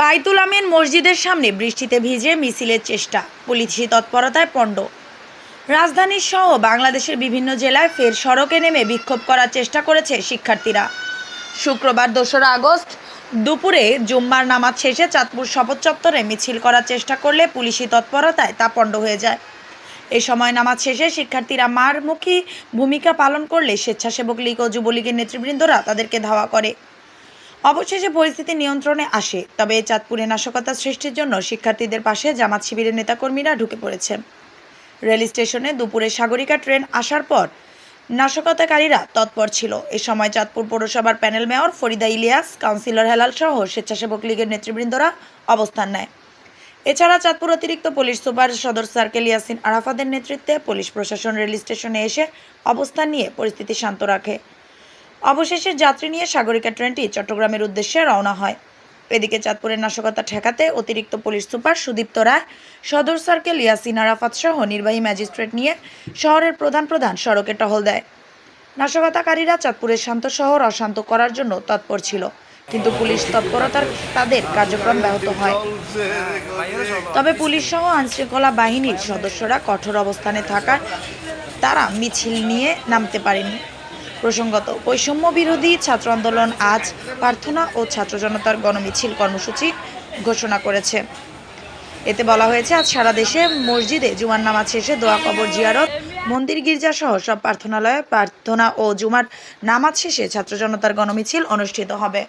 বাইতুল আমিন মসজিদের সামনে বৃষ্টিতে ভিজে মিছিলের চেষ্টা, পুলিশি তৎপরতায় পণ্ড। রাজধানী সহ বাংলাদেশের বিভিন্ন জেলায় ফের সড়কে নেমে বিক্ষোভ করার চেষ্টা করেছে শিক্ষার্থীরা। শুক্রবার দোসরা আগস্ট দুপুরে জুম্মার নামাজ শেষে চাঁদপুর শপথ চত্বরে মিছিল করার চেষ্টা করলে পুলিশি তৎপরতায় তা পণ্ড হয়ে যায়। এ সময় নামাজ শেষে শিক্ষার্থীরা মারমুখী ভূমিকা পালন করলে স্বেচ্ছাসেবক লীগ ও যুবলীগের নেতৃবৃন্দরা তাদেরকে ধাওয়া করে। অবশেষে পরিস্থিতি নিয়ন্ত্রণে আসে, তবে চাঁদপুরে নাশকতা সৃষ্টির জন্য শিক্ষার্থীদের পাশে জামাত শিবিরের নেতাকর্মীরা ঢুকে পড়েছেন রেল স্টেশনে দুপুরে সাগরিকা ট্রেন আসার পর নাশকতাকারীরা তৎপর ছিল। এ সময় চাঁদপুর পৌরসভার panel mayor Farida Ilias, councillor Helal সহ স্বেচ্ছাসেবক লীগের নেতৃবৃন্দরা অবস্থান নেয়। এছাড়া চাঁদপুর অতিরিক্ত পুলিশ সুপার সদর সার্কেল ইয়াসিন আরাফাদের নেতৃত্বে পুলিশ প্রশাসন রেল স্টেশনে এসে অবস্থান নিয়ে পরিস্থিতি শান্ত রাখে। অবশেষে যাত্রী নিয়ে সাগরিকা ট্রেনটি চট্টগ্রামের উদ্দেশ্যে রওনা হয়। এদিকে চাঁদপুরের নাশকতা ঠেকাতে অতিরিক্ত পুলিশ সুপার সুদীপ্ত রায়, সদর সার্কেল ইয়াসিন আরাফাত সহ নির্বাহী ম্যাজিস্ট্রেট নিয়ে শহরের প্রধান প্রধান সড়কে টহল দেয়। নাশকতাকারীরা চাঁদপুরের শান্ত শহর অশান্ত করার জন্য তৎপর ছিল, কিন্তু পুলিশ তৎপরতার তাদের কার্যক্রম ব্যাহত হয়। তবে পুলিশ সহ আইনশৃঙ্খলা বাহিনীর সদস্যরা কঠোর অবস্থানে থাকায় তারা মিছিল নিয়ে নামতে পারেনি। প্রসঙ্গত, বৈষম্য বিরোধী ছাত্র আন্দোলন আজ প্রার্থনা ও ছাত্র জনতার গণমিছিল কর্মসূচি ঘোষণা করেছে। এতে বলা হয়েছে, আজ সারা দেশে মসজিদে জুমার নামাজ শেষে দোয়া কবর জিয়ারত, মন্দির গির্জা সহ সব প্রার্থনালয়ে প্রার্থনা ও জুমার নামাজ শেষে ছাত্র জনতার গণমিছিল অনুষ্ঠিত হবে।